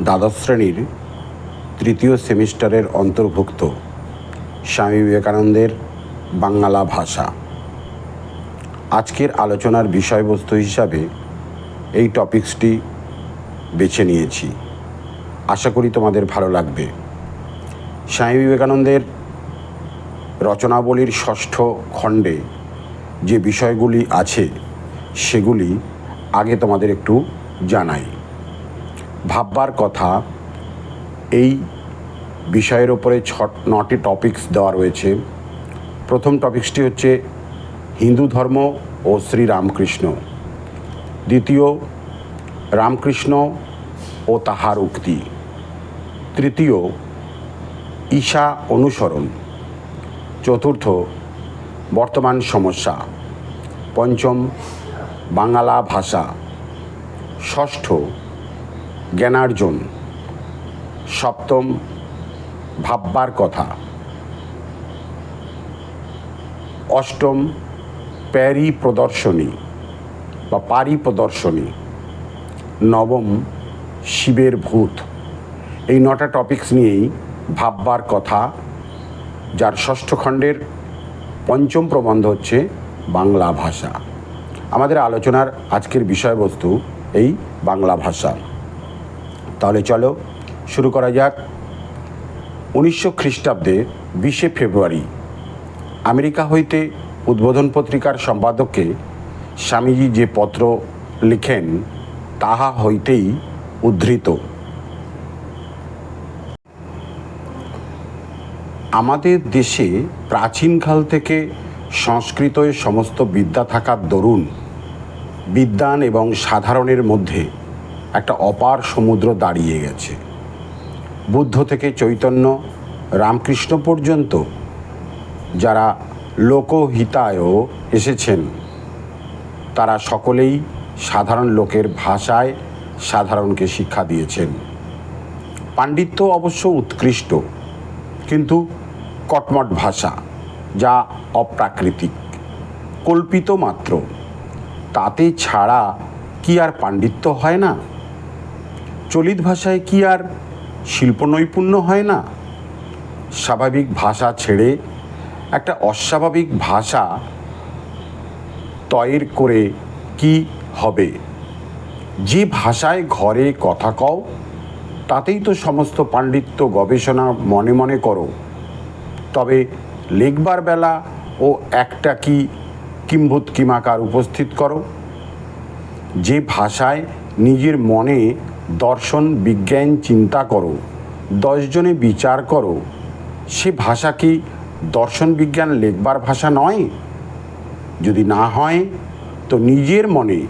দ্বাদশ শ্রেণির তৃতীয় সেমিস্টারের অন্তর্ভুক্ত স্বামী বিবেকানন্দের বাংলা ভাষা। আজকের আলোচনার বিষয়বস্তু হিসাবে এই টপিকসটি বেছে নিয়েছি। আশা করি তোমাদের ভালো লাগবে। স্বামী বিবেকানন্দের রচনাবলীর ষষ্ঠ খণ্ডে যে বিষয়গুলি আছে, সেগুলি আগে তোমাদের একটু জানাই। ভাববার কথা, এই বিষয়ের ওপরে ছ, নটি টপিকস দেওয়া রয়েছে। প্রথম টপিকসটি হচ্ছে হিন্দু ধর্ম ও শ্রী রামকৃষ্ণ। দ্বিতীয়, রামকৃষ্ণ ও তাহার উক্তি। তৃতীয়, ঈশা অনুসরণ। চতুর্থ, বর্তমান সমস্যা। পঞ্চম, বাংলা ভাষা। ষষ্ঠ জ্ঞানার্জন, সপ্তম ভাববার কথা। অষ্টম প্যারি প্রদর্শনী বা পারি প্রদর্শনী নবম শিবের ভূত। এই নটা টপিকস নিয়েই ভাববার কথা, যার ষষ্ঠ খণ্ডের পঞ্চম প্রবন্ধ হচ্ছে বাংলা ভাষা। আমাদের আলোচনার আজকের বিষয়বস্তু এই বাংলা ভাষা। তাহলে চলো, শুরু করা যাক। উনিশশো খ্রিস্টাব্দে বিশে ফেব্রুয়ারি আমেরিকা হইতে উদ্বোধন পত্রিকার সম্পাদককে স্বামীজি যে পত্র লিখেন, তাহা হইতেই উদ্ধৃত। আমাদের দেশে প্রাচীনকাল থেকে সংস্কৃতয় সমস্ত বিদ্যা থাকার দরুন, বিদ্যান এবং সাধারণের মধ্যে একটা অপার সমুদ্র দাঁড়িয়ে গেছে। বুদ্ধ থেকে চৈতন্য, রামকৃষ্ণ পর্যন্ত, যারা লোকহিতায়ও এসেছেন, তারা সকলেই সাধারণ লোকের ভাষায় সাধারণকে শিক্ষা দিয়েছেন। পাণ্ডিত্য অবশ্য উৎকৃষ্ট, কিন্তু কটমট ভাষা, যা অপ্রাকৃতিক, কল্পিত মাত্র। তাতে ছাড়া কি আর পাণ্ডিত্য হয় না? চলিত ভাষায় কি আর শিল্প নৈপুণ্য হয় না? স্বাভাবিক ভাষা ছেড়ে একটা অস্বাভাবিক ভাষা তৈর করে কি হবে? যে ভাষায় ঘরে কথা কও, তাতেই তো সমস্ত পাণ্ডিত্য গবেষণা মনে মনে করো। তবে লেখবার বেলা ও একটা কি কিম্ভূত কিমাকার উপস্থিত করো। যে ভাষায় নিজের মনে দর্শন, বিজ্ঞান, চিন্তা করো। দশজনে বিচার করো। সে ভাষা কি দর্শন বিজ্ঞান লেখবার ভাষা নয়? যদি না হয়, তো নিজের মনে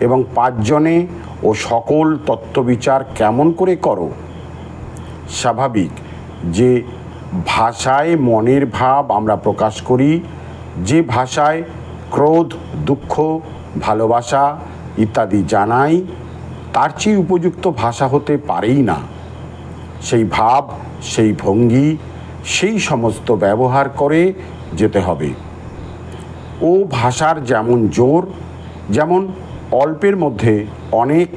এবং পাঁচজনে ও সকল তত্ত্ববিচার কেমন করে করো? স্বাভাবিক যে ভাষায় মনের ভাব আমরা প্রকাশ করি, যে ভাষায় ক্রোধ, দুঃখ, ভালোবাসা ইত্যাদি জানাই তার চেয়ে উপযুক্ত ভাষা হতে পারেই না। সেই ভাব, সেই ভঙ্গি, সেই সমস্ত ব্যবহার করে যেতে হবে। ও ভাষার যেমন জোর, যেমন অল্পের মধ্যে অনেক,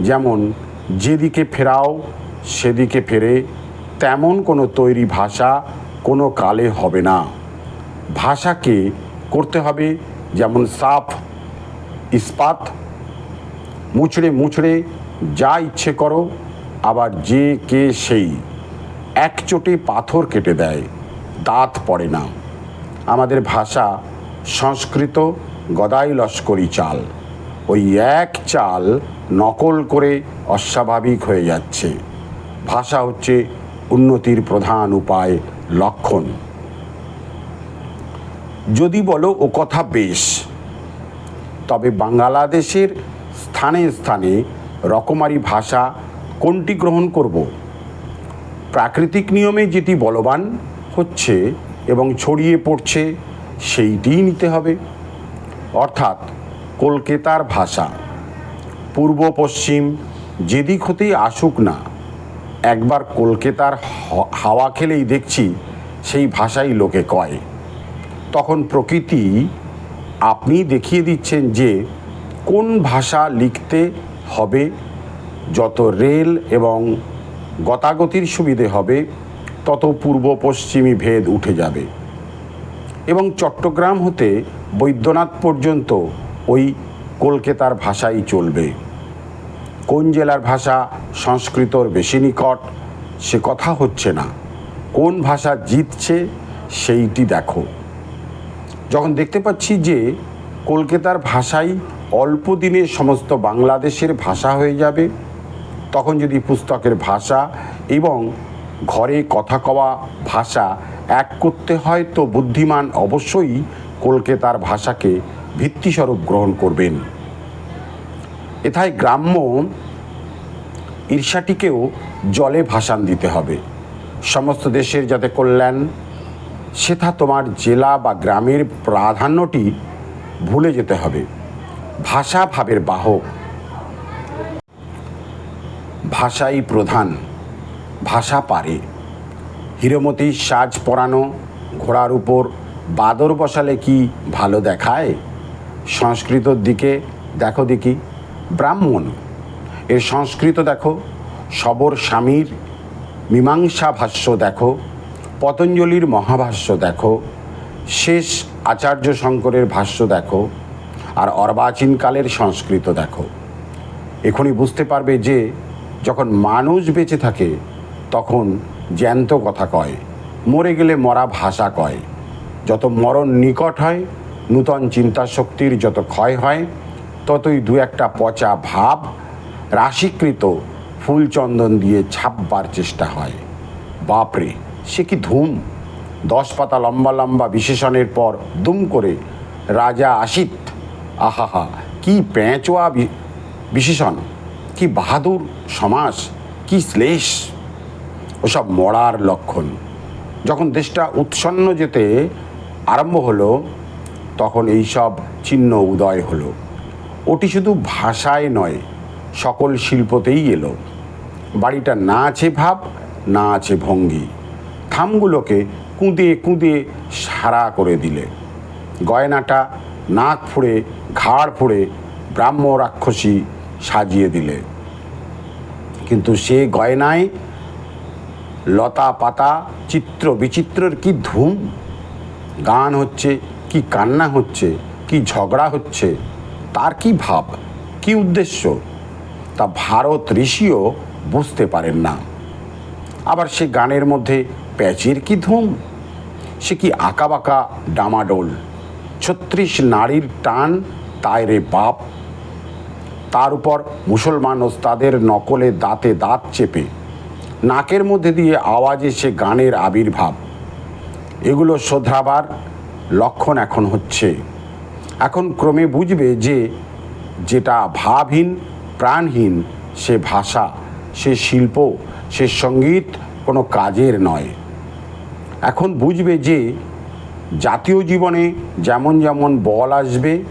যেমন যেদিকে ফেরাও সেদিকে ফেরে, তেমন কোনো তৈরি ভাষা কোনো কালে হবে না। ভাষাকে করতে হবে যেমন সাফ, ইস্পাত মুচড়ে যা ইচ্ছে করো, আবার যে কে সেই। এক চোটে পাথর কেটে দেয়, দাঁত পড়ে না। আমাদের ভাষা সংস্কৃত, গদাই লস্করি চাল। ওই এক চাল নকল করে অস্বাভাবিক হয়ে যাচ্ছে। ভাষা হচ্ছে উন্নতির প্রধান উপায়, লক্ষণ। যদি বলো ও কথা বেশ, তবে বাংলাদেশের স্থানে স্থানে রকমারি ভাষা কোনটি গ্রহণ করব? প্রাকৃতিক নিয়মে যেটি বলবান হচ্ছে এবং ছড়িয়ে পড়ছে সেইটিই নিতে হবে। অর্থাৎ কলকাতার ভাষা, পূর্ব, পশ্চিম যেদিক হতেই আসুক না, একবার কলকাতার হাওয়া খেলেই দেখছি সেই ভাষাই লোকে কয়। তখন প্রকৃতি আপনি দেখিয়ে দিচ্ছেন যে কোন ভাষা লিখতে হবে, যত রেল এবং গতাগতির সুবিধে হবে, তত পূর্ব পশ্চিমী ভেদ উঠে যাবে। এবং চট্টগ্রাম হতে বৈদ্যনাথ পর্যন্ত ওই কলকাতার ভাষাই চলবে। কোন জেলার ভাষা সংস্কৃতর বেশি নিকট, সে কথা হচ্ছে না। কোন ভাষা জিতছে, সেইটি দেখো। যখন দেখতে পাচ্ছি যে কলকাতার ভাষাই অল্প দিনে সমস্ত বাংলাদেশের ভাষা হয়ে যাবে। তখন যদি পুস্তকের ভাষা এবং ঘরে কথা কওয়া ভাষা এক করতে হয়, তো বুদ্ধিমান অবশ্যই কলকাতার ভাষাকে ভিত্তিস্বরূপ গ্রহণ করবেন। এথায় গ্রাম্য ঈর্ষাটিকেও জলে ভাসান দিতে হবে। সমস্ত দেশের যাতে কল্যাণ, সেথা তোমার জেলা বা গ্রামের প্রাধান্যটি ভুলে যেতে হবে। ভাষা ভাবের বাহক। ভাষাই প্রধান, ভাষা পারে। হিরমতির সাজ পরানো, ঘোড়ার উপর বাদর বসালে কি ভালো দেখায়? সংস্কৃতর দিকে দেখো দেখি, ব্রাহ্মণ। এর সংস্কৃত দেখো, সবর স্বামীর, মীমাংসা ভাষ্য দেখো, পতঞ্জলির মহাভাষ্য দেখো, শেষ আচার্য শঙ্করের ভাষ্য দেখো আর অর্বাচীনকালের সংস্কৃত দেখো। এখনই বুঝতে পারবে যে, যখন মানুষ বেঁচে থাকে, তখন জ্যান্ত কথা কয়, মরে গেলে মরা ভাষা কয়। যত মরণ নিকট হয়, নূতন চিন্তা শক্তির যত ক্ষয় হয়, ততই দু একটা পচা ভাব রাশিকৃত ফুলচন্দন দিয়ে ছাপবার চেষ্টা হয়। বাপরে, সে কি ধুম! দশ পাতা লম্বা লম্বা বিশেষণের পর দুম করে রাজা আসিত আহাহা, কি প্যাঁচোয়া বিশেষণ, কি বাহাদুর সমাস, কি শ্লেষ, ওসব মরার লক্ষণ। যখন দেশটা উৎসন্ন যেতে আরম্ভ হলো, তখন এই সব চিহ্ন উদয় হলো। ওটি শুধু ভাষায় নয়, সকল শিল্পতেই এলো। বাড়িটা না আছে ভাব, না আছে ভঙ্গি। থামগুলোকে কুঁদে কুঁদে সারা করে দিলে। গয়নাটা নাক ফুঁড়ে ঘাড় ফুঁড়ে ব্রাহ্ম রাক্ষসী সাজিয়ে দিলে। কিন্তু সে গয়নায় লতা পাতা, চিত্র বিচিত্রের কি ধুম? গান হচ্ছে, কি কান্না হচ্ছে, কি ঝগড়া হচ্ছে, তার কি ভাব, কি উদ্দেশ্য? তা ভারত ঋষিও বুঝতে পারেন না। আবার সে গানের মধ্যে প্যাচের কি ধুম? সে কি আঁকাবাঁকা ডামাডোল, ছত্রিশ নারীর টান তাই রে বাপ। তার উপর মুসলমান ওস্তাদের নকলে দাঁতে দাঁত চেপে, নাকের মধ্যে দিয়ে আওয়াজে সে গানের আবির্ভাব। এগুলো শোধরাবার লক্ষণ এখন হচ্ছে। এখন ক্রমে বুঝবে যে, যেটা ভাবহীন, প্রাণহীন, সে ভাষা, সে শিল্প, সে সংগীত কোনো কাজের নয়। এখন বুঝবে যে, জাতীয় জীবনে যেমন যেমন বল আসবে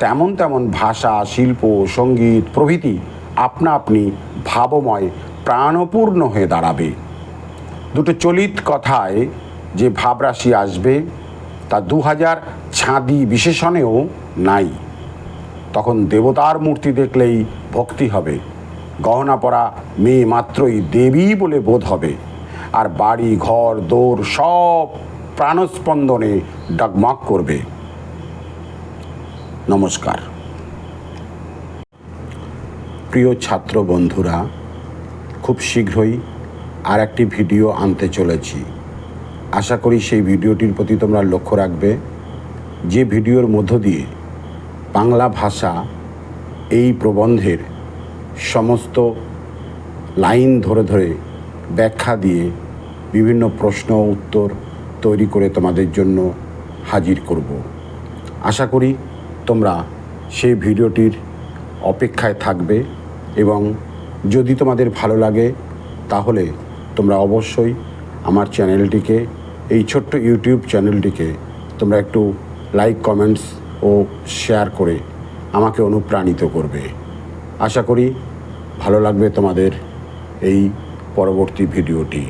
তেমন তেমন ভাষা, শিল্প, সংগীত, প্রভৃতি আপনা আপনি ভাবময়, প্রাণপূর্ণ হয়ে দাঁড়াবে। দুটো চলিত কথায় যে ভাবরাশি আসবে, তা দু হাজার ছাঁদি বিশেষণেও নাই। তখন দেবতার মূর্তি দেখলেই ভক্তি হবে। গহনা পরা মেয়ে মাত্রই দেবী বলে বোধ হবে। আর বাড়ি, ঘর, দৌড় সব প্রাণস্পন্দনে ডগমগ করবে। নমস্কার। প্রিয় ছাত্র বন্ধুরা, খুব শীঘ্রই আর একটি ভিডিও আনতে চলেছি। আশা করি সেই ভিডিওটির প্রতি তোমরা লক্ষ্য রাখবে, যে ভিডিওর মধ্য দিয়ে বাংলা ভাষা এই প্রবন্ধের সমস্ত লাইন ধরে ধরে ব্যাখ্যা দিয়ে বিভিন্ন প্রশ্ন, উত্তর তৈরি করে তোমাদের জন্য হাজির করব। আশা করি তোমরা সেই ভিডিওটির অপেক্ষায় থাকবে এবং যদি তোমাদের ভালো লাগে, তাহলে তোমরা অবশ্যই আমার চ্যানেলটিকে, এই ছোট্ট ইউটিউব চ্যানেলটিকে তোমরা একটু লাইক, কমেন্টস ও শেয়ার করে আমাকে অনুপ্রাণিত করবে। আশা করি ভালো লাগবে তোমাদের এই পরবর্তী ভিডিওটি।